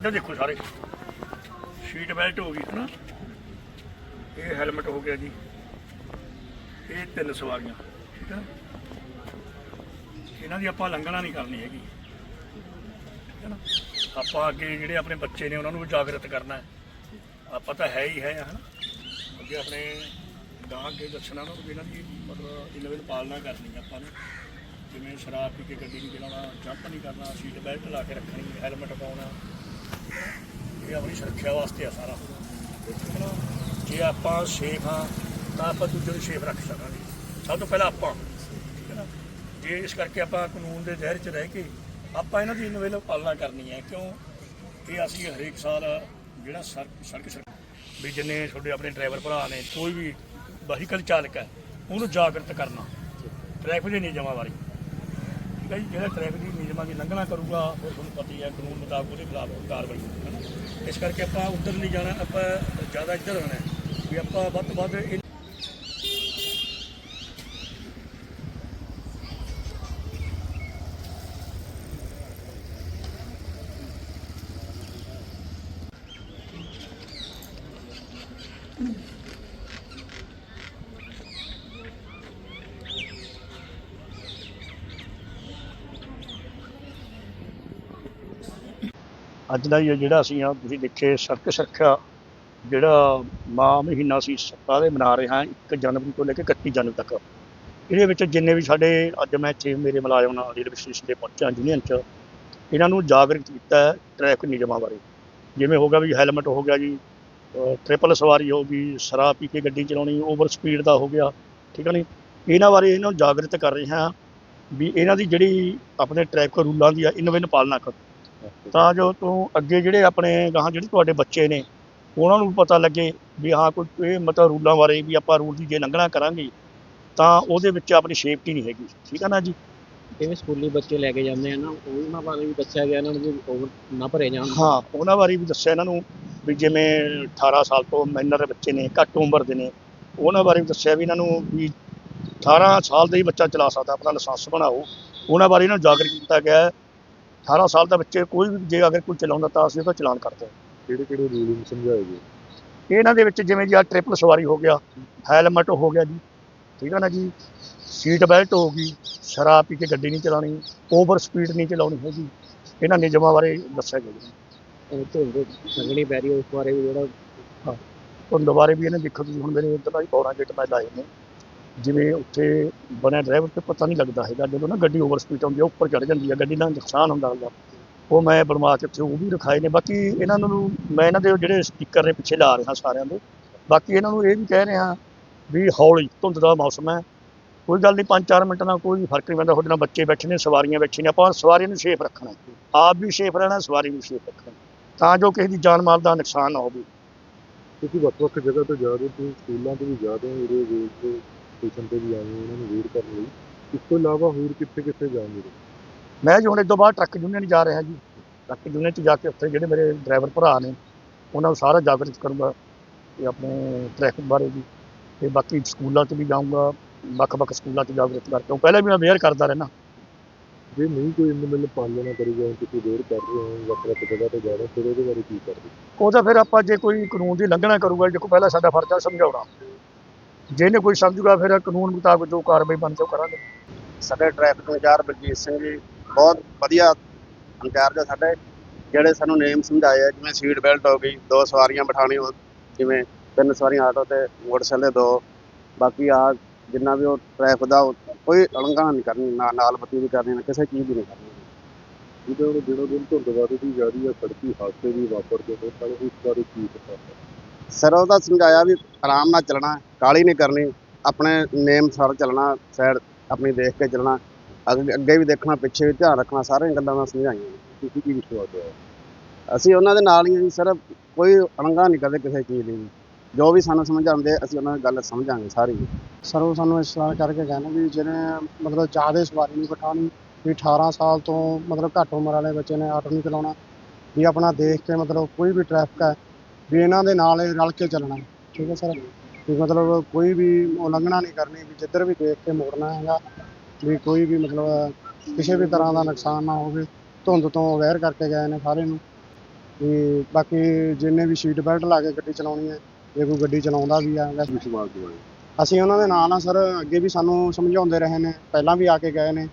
ਇਹ ਦੇਖੋ ਸਾਰੇ। ਸੀਟ ਬੈਲਟ ਹੋ ਗਈ ਹੈ ਨਾ। ਇਹ ਹੈਲਮਟ ਹੋ ਗਿਆ ਜੀ। ਇਹ ਤਿੰਨ ਸਵਾਰੀਆਂ, ਠੀਕ ਹੈ ਇਹਨਾਂ ਦੀ ਆਪਾਂ ਲੰਘਣਾ ਨਹੀਂ ਕਰਨੀ ਹੈਗੀ। ਠੀਕ ਹੈ ਨਾ? ਆਪਾਂ ਅੱਗੇ ਜਿਹੜੇ ਆਪਣੇ ਬੱਚੇ ਨੇ, ਉਹਨਾਂ ਨੂੰ ਜਾਗਰਤ ਕਰਨਾ ਹੈ। ਆਪਾਂ ਤਾਂ ਹੈ ਹੀ ਹੈ, ਹਨਾ? ਅੱਗੇ ਆਪਣੇ ਗਾਂ ਅੱਗੇ ਦੱਸਣਾ ਨਾ, ਵੀ ਇਹਨਾਂ ਦੀ ਮਤਲਬ ਇਹਨਾਂ ਦੀ ਪਾਲਣਾ ਕਰਨੀ ਆਪਾਂ ਨੇ। ਜਿਵੇਂ ਸ਼ਰਾਬ ਪੀ ਕੇ ਗੱਡੀ ਨਹੀਂ ਚਲਾਉਣਾ ਜੰਪ ਨਹੀਂ ਕਰਨਾ ਸੀਟ ਬੈਲਟ ਲਾ ਕੇ ਰੱਖਣੀ ਹੈਲਮਟ ਪਾਉਣਾ। ਇਹ ਆਪਣੀ ਸੁਰੱਖਿਆ ਵਾਸਤੇ ਆ ਸਾਰਾ। ਜੇ ਆਪਾਂ ਸੇਫ ਹਾਂ ਤਾਂ ਆਪਾਂ ਦੂਜੇ ਨੂੰ ਸੇਫ ਰੱਖ ਸਕਾਂਗੇ। ਸਭ ਤੋਂ ਪਹਿਲਾਂ ਆਪਾਂ ਜੇ ਇਸ ਕਰਕੇ ਆਪਾਂ ਕਾਨੂੰਨ ਦੇ ਦਾਇਰੇ 'ਚ ਰਹਿ ਕੇ ਆਪਾਂ ਇਹਨਾਂ ਦੀ ਇਨਵੇਲ ਪਾਲਣਾ ਕਰਨੀ ਹੈ ਕਿਉਂ? ਇਹ ਅਸੀਂ ਹਰੇਕ ਸਾਲ ਜਿਹੜਾ ਸੜਕ ਸੜਕ ਵੀ ਜਿੰਨੇ ਤੁਹਾਡੇ ਆਪਣੇ ਡਰਾਈਵਰ ਭਰਾ ਨੇ ਕੋਈ ਵੀ ਵਹੀਕਲ ਚਾਲਕ ਹੈ ਉਹਨੂੰ ਜਾਗਰਤ ਕਰਨਾ। ਟ੍ਰੈਫਿਕ ਦੇ ਨਿਯਮਾਂ ਬਾਰੇ ਠੀਕ ਹੈ ਜੀ, ਜਿਹੜਾ ਟ੍ਰੈਫਿਕ ਦੀ ਨਿਯਮਾਂ ਦੀ ਲੰਘਣਾ ਕਰੂਗਾ ਉਹ ਤੁਹਾਨੂੰ ਪਤਾ ਹੀ ਹੈ ਕਾਨੂੰਨ ਮੁਤਾਬਕ ਉਹਦੇ ਖਿਲਾਫ ਕਾਰਵਾਈ ਹੋਊਗੀ ਇਸ ਕਰਕੇ ਆਪਾਂ ਉੱਧਰ ਨਹੀਂ ਜਾਣਾ, ਆਪਾਂ ਜ਼ਿਆਦਾ ਇੱਧਰ ਹੋਣਾ ਵੀ ਆਪਾਂ ਵੱਧ ਤੋਂ ਵੱਧ ਅੱਜ ਦਾ ਜਿਹੜਾ ਅਸੀਂ ਆ, ਤੁਸੀਂ ਦੇਖੇ ਸੜਕ ਸੁਰੱਖਿਆ, ਜਿਹੜਾ ਮਾਹ ਮਹੀਨਾ ਅਸੀਂ ਸਾਰੇ ਮਨਾ ਰਹੇ ਹਾਂ 1 ਜਨਵਰੀ ਤੋਂ ਲੈ ਕੇ 31 ਜਨਵਰੀ ਤੱਕ। ਇਹਦੇ ਵਿੱਚ ਜਿੰਨੇ ਵੀ ਸਾਡੇ, ਅੱਜ ਮੈਂ ਇੱਥੇ ਮੇਰੇ ਮੁਲਾਜ਼ਮ ਨਾਲ ਰੇਲਵੇ ਸਟੇਸ਼ਨ ਤੇ ਪਹੁੰਚਿਆ ਯੂਨੀਅਨ ਚ, ਇਹਨਾਂ ਨੂੰ ਜਾਗਰੂਕ ਕੀਤਾ ਹੈ ਟ੍ਰੈਫਿਕ ਨਿਯਮਾਂ ਬਾਰੇ। ਜਿਵੇਂ ਹੋ ਗਿਆ ਵੀ ਹੈਲਮਟ ਹੋ ਗਿਆ ਜੀ ਟ੍ਰਿਪਲ ਸਵਾਰੀ ਹੋ ਗਈ, ਸ਼ਰਾਬ ਪੀ ਕੇ ਗੱਡੀ ਚਲਾਉਣੀ ਓਵਰ ਸਪੀਡ ਦਾ ਹੋ ਗਿਆ, ਠੀਕ ਹੈ ਨਹੀਂ ਇਹਨਾਂ ਬਾਰੇ ਇਹਨਾਂ ਨੂੰ ਜਾਗਰੂਕ ਕਰ ਰਹੇ ਹਾਂ ਵੀ ਇਹਨਾਂ ਦੀ ਜਿਹੜੀ ਆਪਣੇ ਟ੍ਰੈਫਿਕ ਰੂਲਾਂ ਦੀ ਆ, ਇਹਨਾਂ ਨੂੰ ਪਾਲਣਾ ਕਰੋ। ਤਾਂ ਜੋ ਤੋਂ ਅੱਗੇ ਜਿਹੜੇ ਆਪਣੇ ਗਾਹਾਂ ਜਿਹੜੇ ਤੁਹਾਡੇ ਬੱਚੇ ਨੇ ਉਹਨਾਂ ਨੂੰ ਪਤਾ ਲੱਗੇ ਵੀ ਹਾਂ ਕੋਈ ਇਹ ਮਤਲਬ ਰੂਲਾਂ ਬਾਰੇ ਵੀ ਆਪਾਂ ਰੂਲ ਦੀ ਜੇ ਲੰਘਣਾ ਕਰਾਂਗੇ ਤਾਂ ਉਹਦੇ ਵਿੱਚ ਆਪਣੀ ਸੇਫਟੀ ਨਹੀਂ ਹੈਗੀ। ਠੀਕ ਹੈ ਨਾ ਜੀ? ਜਿਵੇਂ ਸਕੂਲੀ ਬੱਚੇ ਲੈ ਕੇ ਜਾਂਦੇ ਆ ਨਾ ਉਹਨਾਂ ਬਾਰੇ ਵੀ ਦੱਸਿਆ ਗਿਆ ਇਹਨਾਂ ਨੂੰ ਓਵਰ ਨਾ ਭਰੇ ਜਾਣ। ਹਾਂ ਉਹਨਾਂ ਬਾਰੇ ਵੀ ਦੱਸਿਆ ਇਹਨਾਂ ਨੂੰ ਵੀ ਜਿਵੇਂ 18 ਸਾਲ ਤੋਂ ਮਾਈਨਰ ਦੇ ਨੇ ਘੱਟ ਉਮਰ ਦੇ ਨੇ ਉਹਨਾਂ ਬਾਰੇ ਵੀ ਦੱਸਿਆ ਵੀ ਇਹਨਾਂ ਨੂੰ ਵੀ 18 ਸਾਲ ਦਾ ਹੀ ਬੱਚਾ ਚਲਾ ਸਕਦਾ ਆਪਣਾ ਲਾਇਸੈਂਸ ਬਣਾਓ। ਉਹਨਾਂ ਬਾਰੇ ਇਹਨਾਂ ਨੂੰ ਜਾਗਰੂਕ ਕੀਤਾ ਗਿਆ 18 ਸਾਲ ਦਾ ਬੱਚੇ ਕੋਈ ਵੀ ਜੇ ਅਗਰ ਕੋਈ ਚਲਾਉਂਦਾ ਤਾਂ ਅਸੀਂ ਉਹਦਾ ਚਲਾਨ ਕਰਦੇ ਹਾਂ। ਕਿਹੜੇ ਕਿਹੜੇ ਰੂਲ ਸਮਝਾਏ ਗਏ ਇਹਨਾਂ ਦੇ ਵਿੱਚ ਜਿਵੇਂ ਜੀ ਆ ਟ੍ਰਿਪਲ ਸਵਾਰੀ ਹੋ ਗਿਆ ਹੈਲਮਟ ਹੋ ਗਿਆ ਜੀ ਠੀਕ ਹੈ ਨਾ ਜੀ? ਸੀਟ ਬੈਲਟ ਹੋ ਗਈ ਸ਼ਰਾਬ ਪੀ ਕੇ ਗੱਡੀ ਨਹੀਂ ਚਲਾਉਣੀ ਓਵਰ ਸਪੀਡ ਨਹੀਂ ਚਲਾਉਣੀ ਹੈਗੀ। ਇਹਨਾਂ ਨਿਯਮਾਂ ਬਾਰੇ ਦੱਸਿਆ ਗਿਆ ਜੀ। ਉਹ ਧੁੰਦ ਲੱਗਣੀ ਪੈ ਰਹੀ ਹੈ, ਉਸ ਬਾਰੇ ਵੀ ਜਿਹੜਾ ਧੁੰਦ ਬਾਰੇ ਵੀ ਇਹਨੇ ਦੇਖੋ ਤੁਸੀਂ ਹੁਣ ਮੇਰੇ ਇੱਧਰ ਦਾ ਹੀ ਪੌੜਾ ਗੇਟ ਮੈਂ ਲਾਏ ਨੇ। ਜਿਵੇਂ ਉੱਥੇ ਬਣਿਆ ਡਰਾਈਵਰ ਤੇ ਪਤਾ ਨਹੀਂ ਲੱਗਦਾ ਹੈਗਾ, ਜਦੋਂ ਨਾ ਗੱਡੀ ਓਵਰ ਸਪੀਡ ਆਉਂਦੀ ਹੈ ਉੱਪਰ ਚੜ ਜਾਂਦੀ ਹੈ ਗੱਡੀ ਨਾਲ ਨੁਕਸਾਨ ਹੁੰਦਾ ਹੁੰਦਾ ਉਹ ਮੈਂ ਬਣਵਾ ਕੇ ਉੱਥੇ ਉਹ ਵੀ ਰਖਾਏ ਨੇ। ਬਾਕੀ ਇਹਨਾਂ ਨੂੰ ਮੈਂ ਇਹਨਾਂ ਦੇ ਜਿਹੜੇ ਸਪੀਕਰ ਨੇ ਪਿੱਛੇ ਲਾ ਰਿਹਾ ਸਾਰਿਆਂ ਦੇ। ਬਾਕੀ ਇਹਨਾਂ ਨੂੰ ਇਹ ਵੀ ਕਹਿ ਰਿਹਾ ਵੀ ਹੌਲੀ ਧੁੰਦ ਦਾ ਮੌਸਮ ਹੈ। ਕੋਈ ਗੱਲ ਨਹੀਂ 5-4 ਮਿੰਟ ਨਾਲ ਕੋਈ ਫ਼ਰਕ ਨਹੀਂ ਪੈਂਦਾ। ਤੁਹਾਡੇ ਨਾਲ ਬੱਚੇ ਬੈਠੇ ਨੇ, ਸਵਾਰੀਆਂ ਬੈਠੀਆਂ ਨੇ। ਆਪਾਂ ਸਵਾਰੀਆਂ ਨੂੰ ਸੇਫ ਰੱਖਣਾ ਆਪ ਵੀ ਸੇਫ ਰਹਿਣਾ, ਸਵਾਰੀ ਨੂੰ ਸੇਫ ਰੱਖਣਾ ਤਾਂ ਜੋ ਕਿਸੇ ਦੀ ਜਾਨ ਮਾਲ ਦਾ ਨੁਕਸਾਨ ਨਾ ਹੋਵੇ। ਤੁਸੀਂ ਵੱਖ ਵੱਖ ਜਗ੍ਹਾ ਤੋਂ ਜਾ ਰਹੇ ਤੁਸੀਂ ਸਕੂਲਾਂ ਤੋਂ ਵੀ ਜਾ ਰਹੇ ਹੋ ਇਹਦੇ ਵੇਟ ਸਟੇਸ਼ਨ ਤੇ ਵੀ ਆਏ ਉਹਨਾਂ ਨੂੰ ਵੇਟ ਕਰਨ ਲਈ। ਇਸ ਤੋਂ ਇਲਾਵਾ ਹੋਰ ਕਿੱਥੇ ਕਿੱਥੇ ਜਾਣਗੇ ਮੈਂ ਜੀ ਹੁਣ ਇਸ ਤੋਂ ਬਾਅਦ ਟਰੱਕ ਯੂਨੀਅਨ ਜਾ ਰਿਹਾ ਜੀ। ਟਰੱਕ ਯੂਨੀਅਨ 'ਚ ਜਾ ਕੇ ਉੱਥੇ ਜਿਹੜੇ ਮੇਰੇ ਡਰਾਈਵਰ ਭਰਾ ਨੇ ਉਹਨਾਂ ਨੂੰ ਸਾਰਾ ਜਾਗਰੂਕ ਕਰੂੰਗਾ ਤੇ ਆਪਣੇ ਟ੍ਰੈਫਿਕ ਬਾਰੇ ਵੀ। ਤੇ ਬਾਕੀ ਸਕੂਲਾਂ 'ਚ ਵੀ ਜਾਊਂਗਾ ਵੱਖ-ਵੱਖ ਸਕੂਲਾਂ 'ਚ ਜਾਗਰੂਕ ਕਰਕੇ। ਉਹ ਪਹਿਲਾਂ ਵੀ ਮੈਂ ਅਵੇਅਰ ਕਰਦਾ ਰਹਿਣਾ ਜੇ ਨਹੀਂ ਕੋਈ ਇੰਨੇ ਮਿਲ ਪਾਲਣਾ ਕਰੂਗਾ ਤੁਸੀਂ ਵੇਟ ਕਰ ਰਹੇ ਹੋ ਵੱਖ ਵੱਖ ਜਗ੍ਹਾ ਤੇ ਜਾ ਰਹੇ ਫਿਰ ਉਹਦੇ ਬਾਰੇ ਕੀ ਕਰਦੇ? ਉਹ ਤਾਂ ਫਿਰ ਆਪਾਂ ਜੇ ਕੋਈ ਕਾਨੂੰਨ ਦੀ ਉਲੰਘਣਾ ਕਰੂਗਾ ਦੇਖੋ ਪਹਿਲਾਂ ਸਾਡਾ ਫਰਜ਼ ਆ ਸਮਝਾਉਣਾ। ਜੇ ਇਹਨੇ ਕੋਈ ਸਮਝੂਗਾ ਫਿਰ ਕਾਨੂੰਨ ਮੁਤਾਬਕ ਜੋ ਕਾਰਵਾਈ ਬਣਦੀ ਉਹ ਕਰਾਂਗੇ। ਸਾਡੇ ਟ੍ਰੈਫਿਕ ਇੰਚਾਰਜ ਬਲਜੀਤ ਸਿੰਘ ਜੀ ਬਹੁਤ ਵਧੀਆ ਇੰਚਾਰਜ ਆ ਸਾਡੇ ਜਿਹੜੇ ਸਾਨੂੰ ਨੇਮ ਸਮਝਾਏ ਆ ਜਿਵੇਂ ਸੀਟ ਬੈਲਟ ਹੋ ਗਈ ਦੋ ਸਵਾਰੀਆਂ ਬਿਠਾਉਣੀ ਜਿਵੇਂ ਤਿੰਨ ਸਵਾਰੀਆਂ ਆਟੋ ਤੇ ਮੋਟਰਸਾਈਕਲ ਦੇ ਦੋ ਬਾਕੀ ਆ ਜਿੰਨਾ ਵੀ ਉਹ ਟ੍ਰੈਫਿਕ ਦਾ ਉਹ ਕੋਈ ਉਲੰਘਣਾ ਨਹੀਂ ਕਰਨੀ ਨਾ ਨਾਲ ਬੱਤੀ ਦੀ ਕਰਨੀ ਨਾ ਕਿਸੇ ਚੀਜ਼ ਦੀ ਨਹੀਂ ਕਰਨੀ। ਜਿਹਦੇ ਹੁਣ ਦਿਨੋਂ ਦਿਨ ਧੁੰਦ ਵੱਧਦੀ ਜਾ ਰਹੀ ਹੈ ਸੜਕੀ ਹਾਦਸੇ ਵੀ ਵਾਪਰਦੇ ਨੇ ਪਰ ਇਸ ਬਾਰੇ ਕੀ ਪਤਾ? ਸਰ ਉਹਦਾ ਸਮਝਾਇਆ ਵੀ ਆਰਾਮ ਨਾਲ ਚੱਲਣਾ ਕਾਲੀ ਨਹੀਂ ਕਰਨੀ ਆਪਣੇ ਨੇਮ ਸਰ ਚੱਲਣਾ ਸਾਈਡ ਆਪਣੀ ਦੇਖ ਕੇ ਚੱਲਣਾ ਅੱਗੇ ਅੱਗੇ ਵੀ ਦੇਖਣਾ ਪਿੱਛੇ ਵੀ ਧਿਆਨ ਰੱਖਣਾ ਸਾਰੀਆਂ ਗੱਲਾਂ ਮੈਂ ਸਮਝਾਈਆਂ। ਤੁਸੀਂ ਕੀ ਵਿਸ਼ਵਾਸ ਹੈ ਅਸੀਂ ਉਹਨਾਂ ਦੇ ਨਾਲ ਹੀ ਹਾਂ ਜੀ ਸਰ ਕੋਈ ਅਣਗਾ ਨਹੀਂ ਕਰਦੇ ਕਿਸੇ ਚੀਜ਼ ਦੀ। ਜੋ ਵੀ ਸਾਨੂੰ ਸਮਝਾਉਂਦੇ ਅਸੀਂ ਉਹਨਾਂ ਦੀ ਗੱਲ ਸਮਝਾਂਗੇ ਸਾਰੀ ਸਰ ਉਹ ਸਾਨੂੰ ਇਸ ਤਰ੍ਹਾਂ ਕਰਕੇ ਕਹਿੰਦੇ ਵੀ ਜਿਹਨੇ ਮਤਲਬ ਜ਼ਿਆਦਾ ਸਵਾਰੀ ਨਹੀਂ ਬਿਠਾਉਣੀ ਵੀ 18 ਸਾਲ ਤੋਂ ਮਤਲਬ ਘੱਟ ਉਮਰ ਵਾਲੇ ਬੱਚੇ ਨੇ ਆਟੋ ਨਹੀਂ ਚਲਾਉਣਾ ਵੀ ਆਪਣਾ ਦੇਖ ਕੇ ਮਤਲਬ ਕੋਈ ਵੀ ਟ੍ਰੈਫਿਕ ਹੈ ਵੀ ਇਹਨਾਂ ਦੇ ਨਾਲ ਇਹ ਰਲ ਕੇ ਚੱਲਣਾ ਠੀਕ ਹੈ ਸਰ? ਵੀ ਮਤਲਬ ਕੋਈ ਵੀ ਉਲੰਘਣਾ ਨਹੀਂ ਕਰਨੀ ਵੀ ਜਿੱਧਰ ਵੀ ਦੇਖ ਕੇ ਮੋੜਨਾ ਹੈਗਾ ਵੀ ਕੋਈ ਵੀ ਮਤਲਬ ਕਿਸੇ ਵੀ ਤਰ੍ਹਾਂ ਦਾ ਨੁਕਸਾਨ ਨਾ ਹੋਵੇ ਧੁੰਦ ਤੋਂ ਅਵੇਅਰ ਕਰਕੇ ਗਏ ਨੇ ਸਾਰੇ ਨੂੰ। ਵੀ ਬਾਕੀ ਜਿੰਨੇ ਵੀ ਸੀਟ ਬੈਲਟ ਲਾ ਕੇ ਗੱਡੀ ਚਲਾਉਣੀ ਹੈ ਜੇ ਕੋਈ ਗੱਡੀ ਚਲਾਉਂਦਾ ਵੀ ਆ ਅਸੀਂ ਉਹਨਾਂ ਦੇ ਨਾਲ ਆ ਸਰ ਅੱਗੇ ਵੀ ਸਾਨੂੰ ਸਮਝਾਉਂਦੇ ਰਹੇ ਨੇ ਪਹਿਲਾਂ ਵੀ ਆ ਕੇ ਗਏ ਨੇ।